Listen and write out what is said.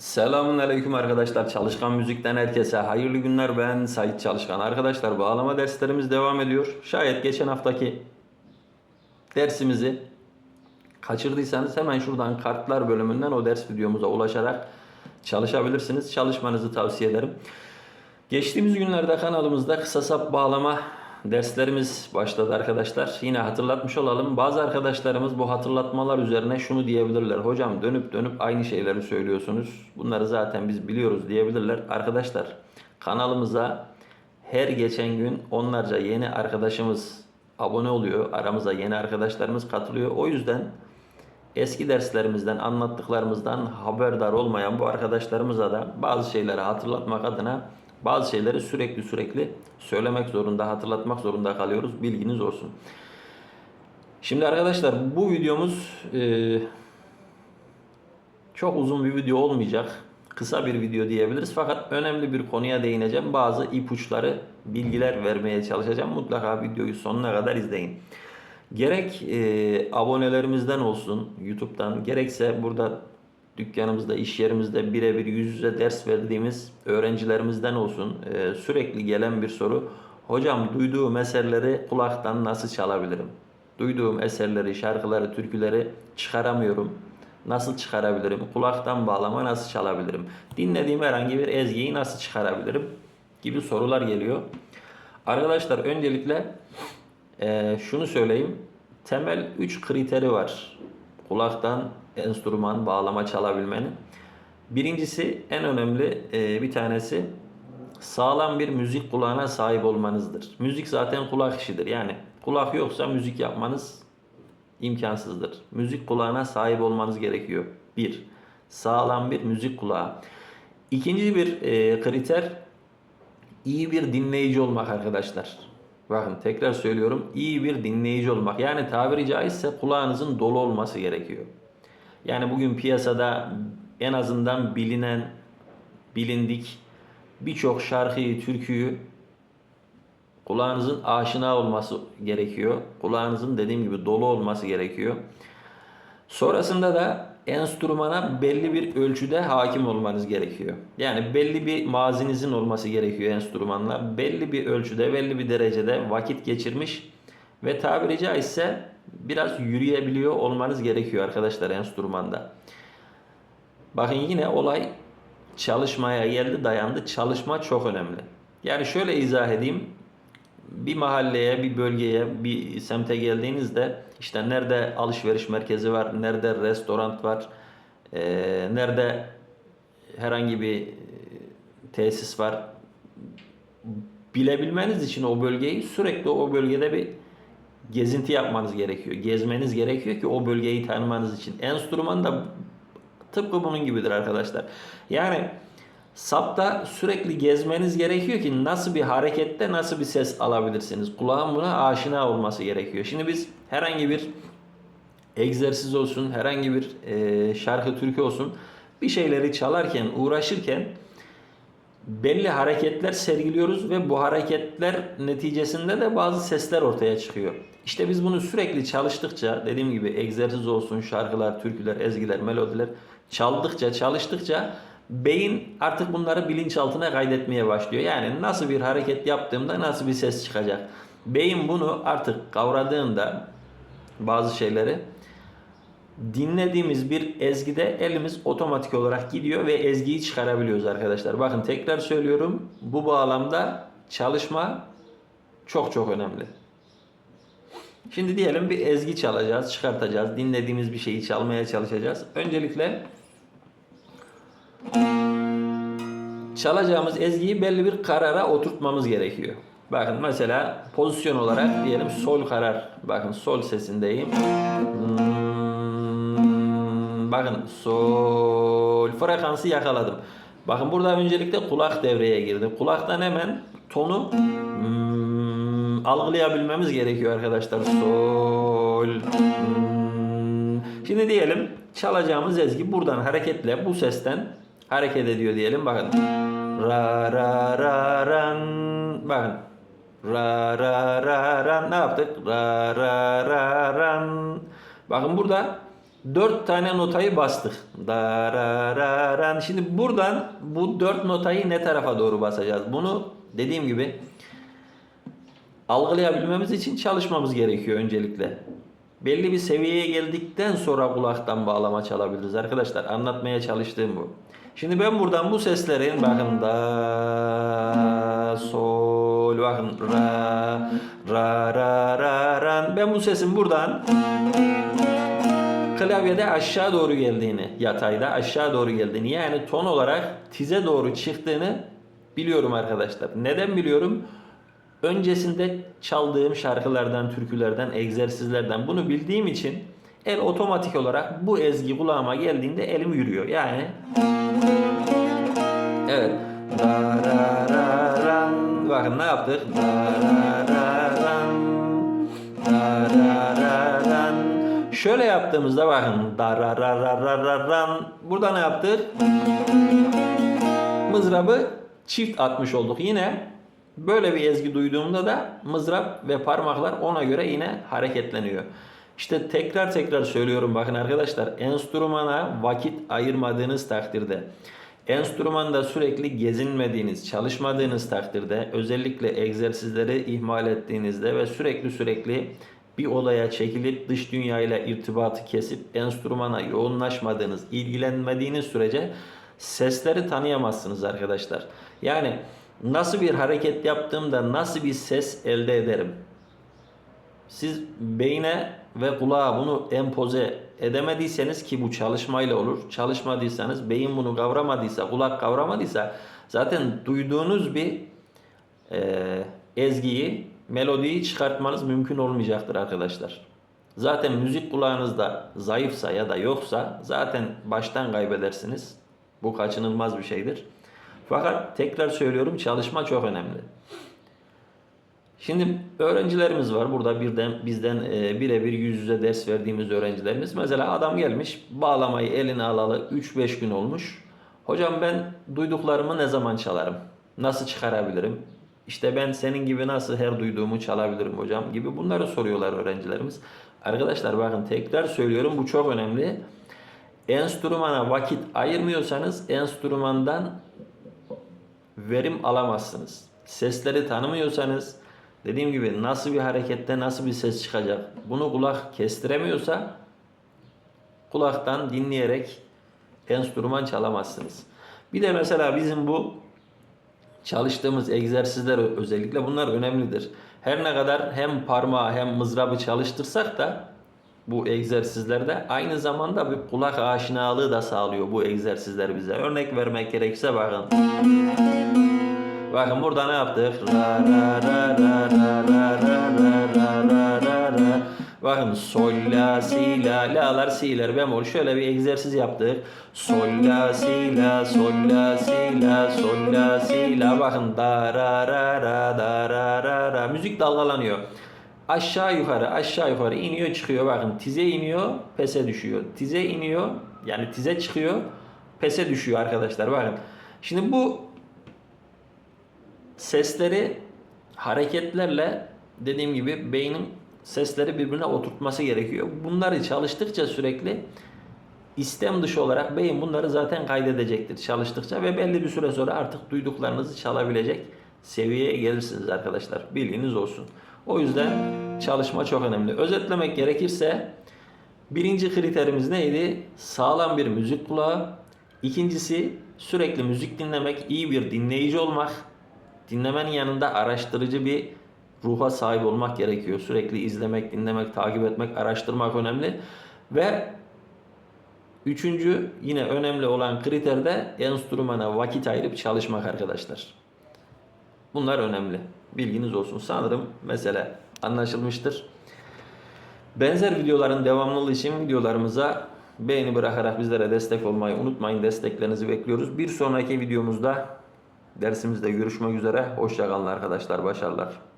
Selamun aleyküm arkadaşlar. Çalışkan Müzik'ten herkese hayırlı günler. Ben Sait Çalışkan. Arkadaşlar bağlama derslerimiz devam ediyor. Şayet geçen haftaki dersimizi kaçırdıysanız hemen şuradan kartlar bölümünden o ders videomuza ulaşarak çalışabilirsiniz. Çalışmanızı tavsiye ederim. Geçtiğimiz günlerde kanalımızda kısa sap bağlama derslerimiz başladı arkadaşlar. Yine hatırlatmış olalım. Bazı arkadaşlarımız bu hatırlatmalar üzerine şunu diyebilirler. Hocam dönüp dönüp aynı şeyleri söylüyorsunuz. Bunları zaten biz biliyoruz diyebilirler. Arkadaşlar kanalımıza her geçen gün onlarca yeni arkadaşımız abone oluyor. Aramıza yeni arkadaşlarımız katılıyor. O yüzden eski derslerimizden, anlattıklarımızdan haberdar olmayan bu arkadaşlarımıza da bazı şeyleri hatırlatmak adına bazı şeyleri sürekli sürekli söylemek zorunda, hatırlatmak zorunda kalıyoruz. Bilginiz olsun. Şimdi arkadaşlar bu videomuz e, çok uzun bir video olmayacak. Kısa bir video diyebiliriz. Fakat önemli bir konuya değineceğim. Bazı ipuçları, bilgiler vermeye çalışacağım. Mutlaka videoyu sonuna kadar izleyin. Gerek e, abonelerimizden olsun YouTube'dan gerekse burada dükkanımızda, iş yerimizde birebir yüz yüze ders verdiğimiz öğrencilerimizden olsun e, sürekli gelen bir soru. Hocam duyduğum eserleri kulaktan nasıl çalabilirim? Duyduğum eserleri, şarkıları, türküleri çıkaramıyorum. Nasıl çıkarabilirim? Kulaktan bağlama nasıl çalabilirim? Dinlediğim herhangi bir ezgiyi nasıl çıkarabilirim? Gibi sorular geliyor. Arkadaşlar öncelikle ee, şunu söyleyeyim. Temel 3 kriteri var. Kulaktan enstrüman, bağlama çalabilmenin. Birincisi en önemli e, bir tanesi sağlam bir müzik kulağına sahip olmanızdır. Müzik zaten kulak işidir. Yani kulak yoksa müzik yapmanız imkansızdır. Müzik kulağına sahip olmanız gerekiyor. Bir, sağlam bir müzik kulağı. İkinci bir e, kriter iyi bir dinleyici olmak arkadaşlar. Bakın tekrar söylüyorum iyi bir dinleyici olmak. Yani tabiri caizse kulağınızın dolu olması gerekiyor. Yani bugün piyasada en azından bilinen, bilindik birçok şarkıyı, türküyü kulağınızın aşina olması gerekiyor. Kulağınızın dediğim gibi dolu olması gerekiyor. Sonrasında da enstrümana belli bir ölçüde hakim olmanız gerekiyor. Yani belli bir mazinizin olması gerekiyor enstrümanla. Belli bir ölçüde, belli bir derecede vakit geçirmiş ve tabiri caizse biraz yürüyebiliyor olmanız gerekiyor arkadaşlar enstrümanda. Bakın yine olay çalışmaya geldi, dayandı. Çalışma çok önemli. Yani şöyle izah edeyim. Bir mahalleye, bir bölgeye, bir semte geldiğinizde işte nerede alışveriş merkezi var, nerede restoran var, e, nerede herhangi bir tesis var bilebilmeniz için o bölgeyi sürekli o bölgede bir gezinti yapmanız gerekiyor. Gezmeniz gerekiyor ki o bölgeyi tanımanız için. Enstrüman da tıpkı bunun gibidir arkadaşlar. Yani sapta sürekli gezmeniz gerekiyor ki nasıl bir harekette nasıl bir ses alabilirsiniz. Kulağın buna aşina olması gerekiyor. Şimdi biz herhangi bir egzersiz olsun, herhangi bir e, şarkı türkü olsun bir şeyleri çalarken, uğraşırken belli hareketler sergiliyoruz ve bu hareketler neticesinde de bazı sesler ortaya çıkıyor. İşte biz bunu sürekli çalıştıkça, dediğim gibi egzersiz olsun, şarkılar, türküler, ezgiler, melodiler çaldıkça, çalıştıkça beyin artık bunları bilinçaltına kaydetmeye başlıyor. Yani nasıl bir hareket yaptığımda nasıl bir ses çıkacak. Beyin bunu artık kavradığında bazı şeyleri dinlediğimiz bir ezgide elimiz otomatik olarak gidiyor ve ezgiyi çıkarabiliyoruz arkadaşlar. Bakın tekrar söylüyorum. Bu bağlamda çalışma çok çok önemli. Şimdi diyelim bir ezgi çalacağız, çıkartacağız. Dinlediğimiz bir şeyi çalmaya çalışacağız. Öncelikle çalacağımız ezgiyi belli bir karara oturtmamız gerekiyor. Bakın mesela pozisyon olarak diyelim sol karar. Bakın sol sesindeyim. Hmm, bakın sol frekansı yakaladım. Bakın burada öncelikle kulak devreye girdi. Kulaktan hemen tonu hmm, algılayabilmemiz gerekiyor arkadaşlar. Sol. hmm. Şimdi diyelim çalacağımız ezgi buradan hareketle bu sesten hareket ediyor diyelim. Bakın. Ra ra ra ran. Bakın. Ra ra ra ran. Ne yaptık? Ra ra ra ran. Bakın burada Dört tane notayı bastık. Darararan. Şimdi buradan bu dört notayı ne tarafa doğru basacağız? Bunu dediğim gibi algılayabilmemiz için çalışmamız gerekiyor öncelikle. Belli bir seviyeye geldikten sonra kulaktan bağlama çalabiliriz arkadaşlar. Anlatmaya çalıştığım bu. Şimdi ben buradan bu seslerin bakın da sol bakın ra ra ra ra ran ben bu sesin buradan klavyede aşağı doğru geldiğini, yatayda aşağı doğru geldiğini yani ton olarak tize doğru çıktığını biliyorum arkadaşlar. Neden biliyorum? Öncesinde çaldığım şarkılardan, türkülerden, egzersizlerden bunu bildiğim için el otomatik olarak bu ezgi kulağıma geldiğinde elim yürüyor. Yani evet. Bakın ne yaptık? Şöyle yaptığımızda bakın. Da, ra, ra, ra, ra, ra, ran. Burada ne yaptık? Mızrabı çift atmış olduk. Yine böyle bir ezgi duyduğumda da mızrap ve parmaklar ona göre yine hareketleniyor. İşte tekrar tekrar söylüyorum bakın arkadaşlar enstrümana vakit ayırmadığınız takdirde enstrümanda sürekli gezinmediğiniz, çalışmadığınız takdirde özellikle egzersizleri ihmal ettiğinizde ve sürekli sürekli bir odaya çekilip dış dünyayla irtibatı kesip enstrümana yoğunlaşmadığınız, ilgilenmediğiniz sürece sesleri tanıyamazsınız arkadaşlar. Yani nasıl bir hareket yaptığımda nasıl bir ses elde ederim? Siz beyne ve kulağa bunu empoze edemediyseniz ki bu çalışmayla olur. Çalışmadıysanız, beyin bunu kavramadıysa, kulak kavramadıysa zaten duyduğunuz bir e, ezgiyi, melodiyi çıkartmanız mümkün olmayacaktır arkadaşlar. Zaten müzik kulağınızda zayıfsa ya da yoksa zaten baştan kaybedersiniz. Bu kaçınılmaz bir şeydir. Fakat tekrar söylüyorum çalışma çok önemli. Şimdi öğrencilerimiz var burada birden bizden e, birebir yüz yüze ders verdiğimiz öğrencilerimiz. Mesela adam gelmiş bağlamayı eline alalı 3-5 gün olmuş. Hocam ben duyduklarımı ne zaman çalarım? Nasıl çıkarabilirim? İşte ben senin gibi nasıl her duyduğumu çalabilirim hocam gibi bunları soruyorlar öğrencilerimiz. Arkadaşlar bakın tekrar söylüyorum bu çok önemli. Enstrümana vakit ayırmıyorsanız enstrümandan verim alamazsınız. Sesleri tanımıyorsanız dediğim gibi nasıl bir harekette nasıl bir ses çıkacak bunu kulak kestiremiyorsa kulaktan dinleyerek enstrüman çalamazsınız. Bir de mesela bizim bu çalıştığımız egzersizler özellikle bunlar önemlidir. Her ne kadar hem parmağı hem mızrabı çalıştırsak da bu egzersizlerde aynı zamanda bir kulak aşinalığı da sağlıyor bu egzersizler bize. Örnek vermek gerekirse bakın. Bakın burada ne yaptık? Ra ra ra ra ra ra Bakın sol la si la la'lar si'ler bemol şöyle bir egzersiz yaptık. Sol la si la sol la si la sol la si la bakın da ra ra ra da ra ra ra müzik dalgalanıyor. Aşağı yukarı aşağı yukarı iniyor çıkıyor bakın tize iniyor pese düşüyor. Tize iniyor yani tize çıkıyor pese düşüyor arkadaşlar bakın. Şimdi bu sesleri hareketlerle dediğim gibi beynin sesleri birbirine oturtması gerekiyor. Bunları çalıştıkça sürekli istem dışı olarak beyin bunları zaten kaydedecektir çalıştıkça ve belli bir süre sonra artık duyduklarınızı çalabilecek seviyeye gelirsiniz arkadaşlar. Bilginiz olsun. O yüzden çalışma çok önemli. Özetlemek gerekirse birinci kriterimiz neydi? Sağlam bir müzik kulağı. İkincisi sürekli müzik dinlemek, iyi bir dinleyici olmak. Dinlemenin yanında araştırıcı bir ruha sahip olmak gerekiyor. Sürekli izlemek, dinlemek, takip etmek, araştırmak önemli. Ve üçüncü yine önemli olan kriter de enstrümana vakit ayırıp çalışmak arkadaşlar. Bunlar önemli. Bilginiz olsun. Sanırım mesele anlaşılmıştır. Benzer videoların devamlılığı için videolarımıza beğeni bırakarak bizlere destek olmayı unutmayın. Desteklerinizi bekliyoruz. Bir sonraki videomuzda dersimizde görüşmek üzere. Hoşçakalın arkadaşlar. Başarılar.